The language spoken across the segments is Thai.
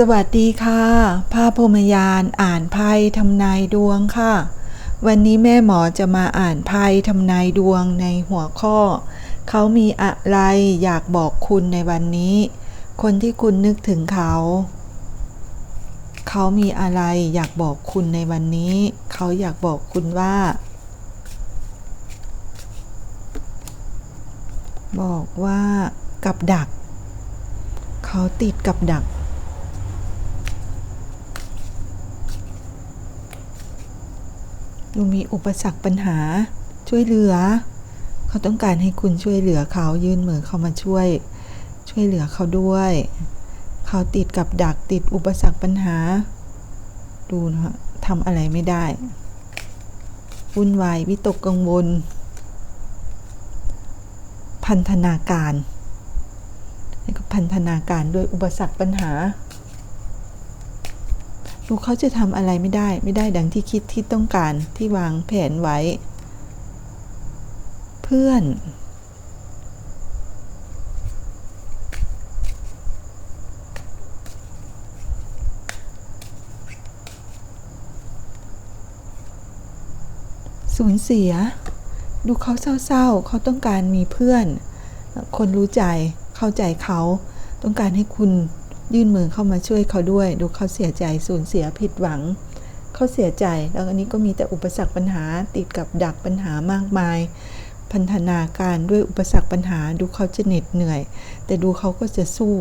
สวัสดีค่ะพาพรหมยานอ่านไพ่ทำนายดวงค่ะ วันนี้แม่หมอจะมาอ่านไพ่ทำนายดวงในหัวข้อ เขามีอะไรอยากบอกคุณในวันนี้ คนที่คุณนึกถึงเขา เขามีอะไรอยากบอกคุณในวันนี้ เขาอยากบอกคุณว่า บอกว่ากับดัก เขาติดกับดัก ดูมีอุปสรรคปัญหาช่วยเหลือ เขาต้องการให้คุณช่วยเหลือเขายื่นมือเข้ามาช่วย ช่วยเหลือเขาด้วย เขาติดกับดักติดอุปสรรคปัญหา ดูนะคะทำอะไรไม่ได้วุ่นวายวิตกกังวล พันธนาการนี่ก็พันธนาการด้วยอุปสรรคปัญหา ดูเขาจะทำอะไรไม่ได้ ไม่ได้ดังที่คิดที่ต้องการที่วางแผนไว้ เพื่อน สูญเสีย ดูเขาเศร้าๆ เขาต้องการมีเพื่อน คนรู้ใจ เข้าใจเขา ต้องการให้คุณ ยื่นมือเข้ามาช่วยเขาด้วย ดูเขาเสียใจสูญเสียผิดหวัง เขาเสียใจ แล้วอันนี้ก็มีแต่อุปสรรคปัญหาติดกับดักปัญหามากมาย พันธนาการด้วยอุปสรรคปัญหาดูเขาจะเหน็ดเหนื่อย แต่ดูเขาก็จะสู้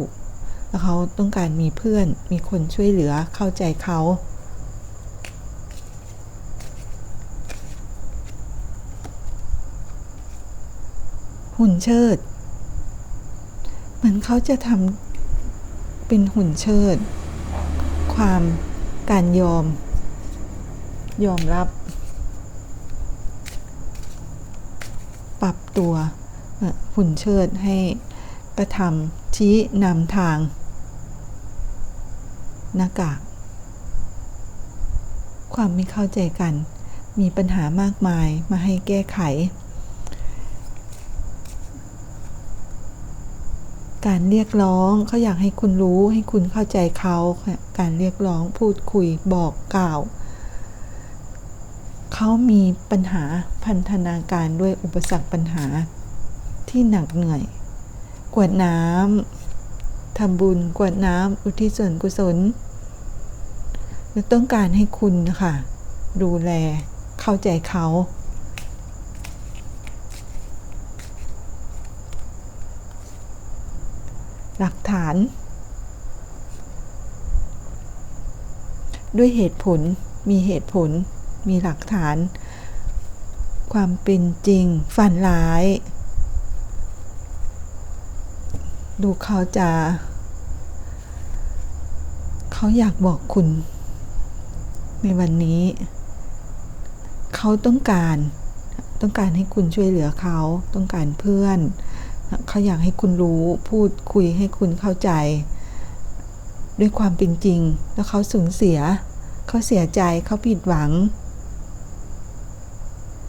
แล้วเขาต้องการมีเพื่อน มีคนช่วยเหลือเข้าใจเขาหุ่นเชิด เหมือนเขาจะทำ เป็นหุ่นเชิด ความการยอม ยอมรับ ปรับตัวหุ่นเชิดให้กระทำชี้นำทาง หน้ากาก ความไม่เข้าใจกัน มีปัญหามากมายมาให้แก้ไข การเรียกร้องเขาอยากให้คุณรู้ให้คุณเข้าใจเขาการเรียกร้องพูดคุยบอกกล่าวเขามีปัญหาพันธนาการด้วยอุปสรรคปัญหาที่หนักเหนื่อย กวดน้ำทำบุญกวดน้ำอุทิศส่วนกุศลและต้องการให้คุณนะคะดูแลเข้าใจเขา หลักฐาน ด้วยเหตุผลมีเหตุผล มีหลักฐาน ความเป็นจริง ฝันร้าย ดูเขาจะ เขาอยากบอกคุณ ในวันนี้ เขาต้องการ ต้องการให้คุณช่วยเหลือเขา ต้องการเพื่อน เขาอยากให้คุณรู้พูดคุยให้คุณเข้าใจ ด้วยความเป็นจริง แล้วเขาสูญเสีย เขาเสียใจเขาผิดหวัง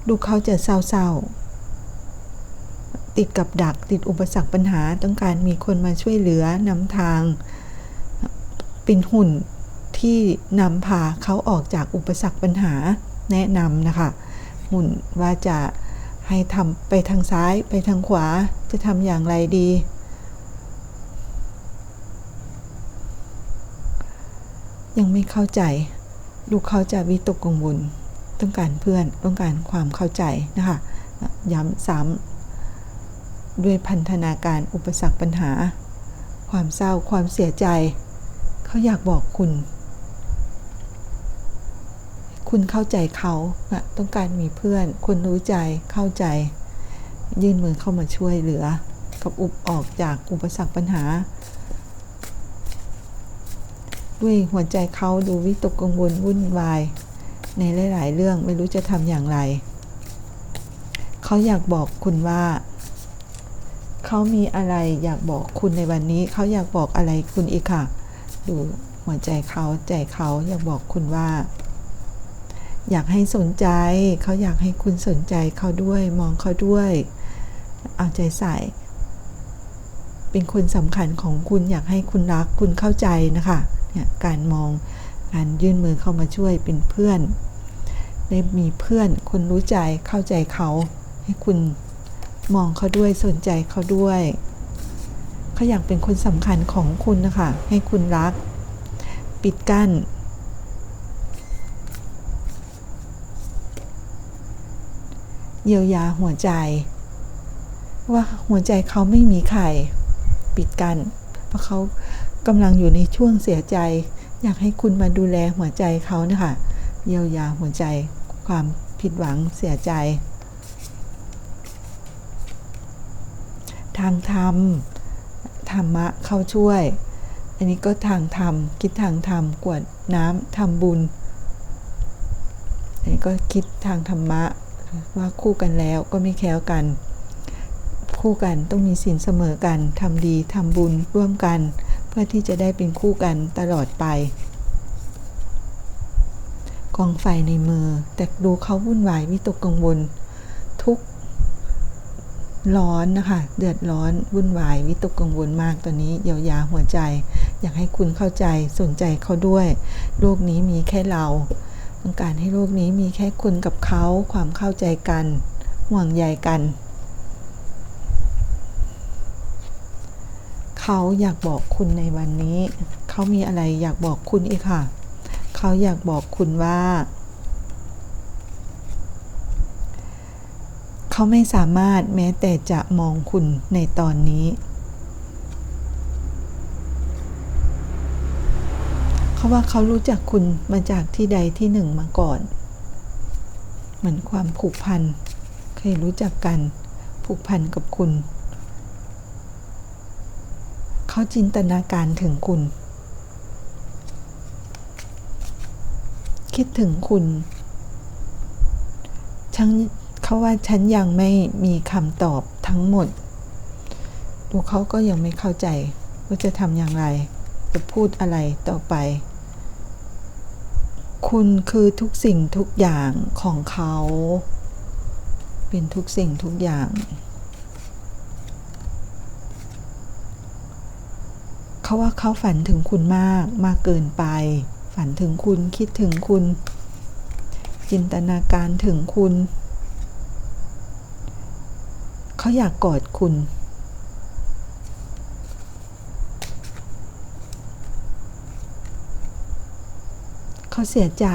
ดูเขาจะเศร้าๆ ติดกับดักติดอุปสรรคปัญหาต้องการมีคนมาช่วยเหลือนำทาง เป็นหุ่นที่นำพาเขาออกจากอุปสรรคปัญหาแนะนำนะคะ หุ่นว่าจะให้ทำไปทางซ้ายไปทางขวา จะทำอย่างไรดี ยังไม่เข้าใจ ดูเขาจะวิตกกังวลต้องการเพื่อนต้องการความเข้าใจนะคะย้ำซ้ำด้วยพันธนาการอุปสรรคปัญหา ความเศร้าความเสียใจ เขาอยากบอกคุณ คุณเข้าใจเขาต้องการมีเพื่อนคุณรู้ใจเข้าใจ ยื่นมือเข้ามาช่วยเหลือ กับอุบออกจากอุปสรรคปัญหา ด้วยหัวใจเขาดูวิตกกังวลวุ่นวาย ในหลายๆ เรื่องไม่รู้จะทำอย่างไร เขาอยากบอกคุณว่า เขามีอะไรอยากบอกคุณในวันนี้ เขาอยากบอกอะไรคุณอีกค่ะ ดูหัวใจเขาใจเขาอยากบอกคุณว่าอยากให้สนใจ เขาอยากให้คุณสนใจเขาด้วย มองเขาด้วย เอาใจใส่ เป็นคนสำคัญของคุณอยากให้คุณรักคุณเข้าใจนะคะเนี่ยการมองการยื่นมือเข้ามาช่วยเป็นเพื่อน ได้มีเพื่อนคนรู้ใจเข้าใจเขา ให้คุณมองเขาด้วยสนใจเขาด้วยเขาอยากเป็นคนสำคัญของคุณนะคะ ให้คุณรัก ปิดกั้นเยียวยาหัวใจ ว่าหัวใจเขาไม่มีใครปิดกัน เพราะเขากำลังอยู่ในช่วงเสียใจ อยากให้คุณมาดูแลหัวใจเขานะคะเยียวยาหัวใจความผิดหวังเสียใจ ทางธรรมธรรมะเข้าช่วย อันนี้ก็ทางธรรมคิดทางธรรมกวดน้ำทำบุญอันนี้ก็คิดทางธรรมะว่าคู่กันแล้วก็ไม่แค้วกัน คู่กัน ต้องมีศีลเสมอกันทำดีทำบุญร่วมกัน เพื่อที่จะได้เป็นคู่กันตลอดไป กองไฟในมือ แต่ดูเขาวุ่นวายวิตกกังวล ทุกข์ร้อนนะคะ เดือดร้อนวุ่นวายวิตกกังวลมากตอนนี้เยียวยาหัวใจ อยากให้คุณเข้าใจสนใจเขาด้วยโลกนี้มีแค่เราต้องการให้โลกนี้มีแค่คุณกับเขาความเข้าใจกัน ห่วงใยกัน เขาอยากบอกคุณในวันนี้ เขามีอะไรอยากบอกคุณอีกค่ะ เขาอยากบอกคุณว่า เขาไม่สามารถแม้แต่จะมองคุณในตอนนี้ เขาว่าเขารู้จักคุณมาจากที่ใดที่หนึ่งมาก่อน เหมือนความผูกพัน เคยรู้จักกัน ผูกพันกับคุณ เขาจินตนาการถึงคุณ คิดถึงคุณฉันเขาว่าฉันยังไม่มีคำตอบทั้งหมด ดูเขาก็ยังไม่เข้าใจว่าจะทำอย่างไร จะพูดอะไรต่อไป คุณคือทุกสิ่งทุกอย่างของเขา เป็นทุกสิ่งทุกอย่าง เขาว่าเขาฝันถึงคุณมากมากเกินไป ฝันถึงคุณคิดถึงคุณ จินตนาการถึงคุณ เขาอยากกอดคุณ เขาเสียใจ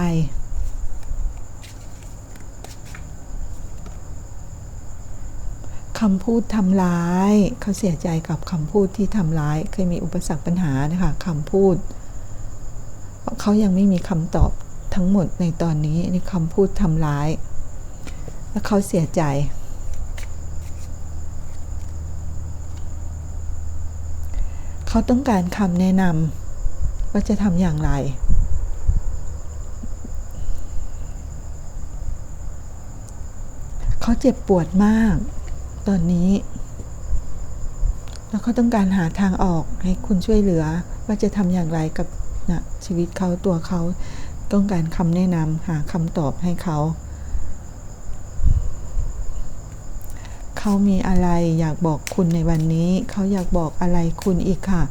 คำพูดทำร้าย เขาเสียใจกับคำพูดที่ทำร้าย เคยมีอุปสรรคปัญหานะคะคำพูด เขายังไม่มีคำตอบทั้งหมดในตอนนี้นี่คำพูดทำร้าย และเขาเสียใจ เขาต้องการคำแนะนำว่าจะทำอย่างไรเขาเจ็บปวดมาก ตอนนี้ แล้วเขาต้องการหาทางออกให้คุณช่วยเหลือ ว่าจะทำอย่างไรกับนะชีวิตเขาตัวเขาต้องการคำแนะนำหาคำตอบให้เขา เขามีอะไรอยากบอกคุณในวันนี้ เขาอยากบอกอะไรคุณอีกค่ะ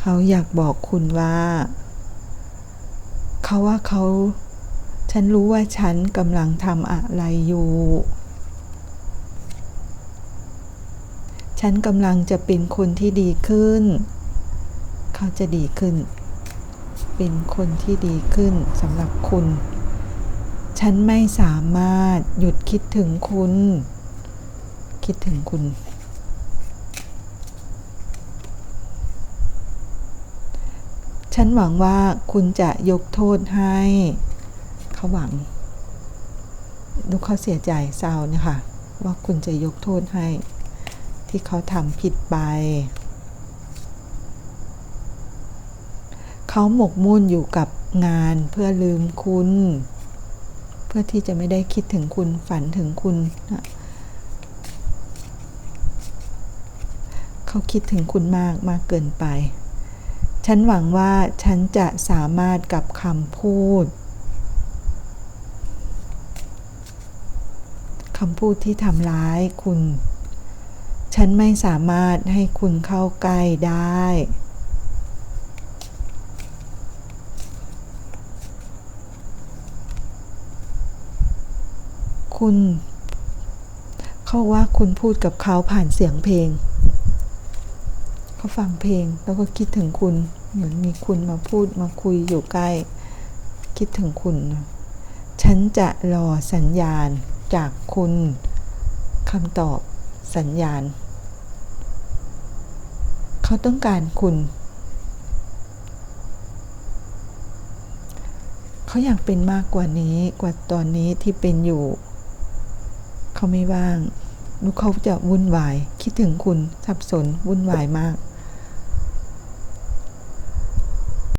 เขาอยากบอกคุณว่า เขาว่าเขา ฉันรู้ว่าฉันกำลังทำอะไรอยู่ ฉันกำลังจะเป็นคนที่ดีขึ้น เขาจะดีขึ้น เป็นคนที่ดีขึ้นสำหรับคุณ ฉันไม่สามารถหยุดคิดถึงคุณ คิดถึงคุณ ฉันหวังว่าคุณจะยกโทษให้ เขาหวัง ดูเขาเสียใจเศร้าเนี่ยค่ะว่าคุณจะยกโทษให้ ที่เขาทำผิดไป เขาหมกมุ่นอยู่กับงานเพื่อลืมคุณ เพื่อที่จะไม่ได้คิดถึงคุณฝันถึงคุณนะเขาคิดถึงคุณมากมากเกินไป ฉันหวังว่าฉันจะสามารถกับคำพูดคำพูดที่ทำร้ายคุณ ฉันไม่สามารถให้คุณเข้าใกล้ได้ คุณเขาว่าคุณพูดกับเขาผ่านเสียงเพลง เขาฟังเพลงแล้วก็คิดถึงคุณ เหมือนมีคุณมาพูดมาคุยอยู่ใกล้ คิดถึงคุณ ฉันจะรอสัญญาณจากคุณคำตอบสัญญาณ เขาต้องการคุณ เขาอยากเป็นมากกว่านี้กว่าตอนนี้ที่เป็นอยู่ เขาไม่ว่างลูกเขาจะวุ่นวาย คิดถึงคุณสับสนวุ่นวายมาก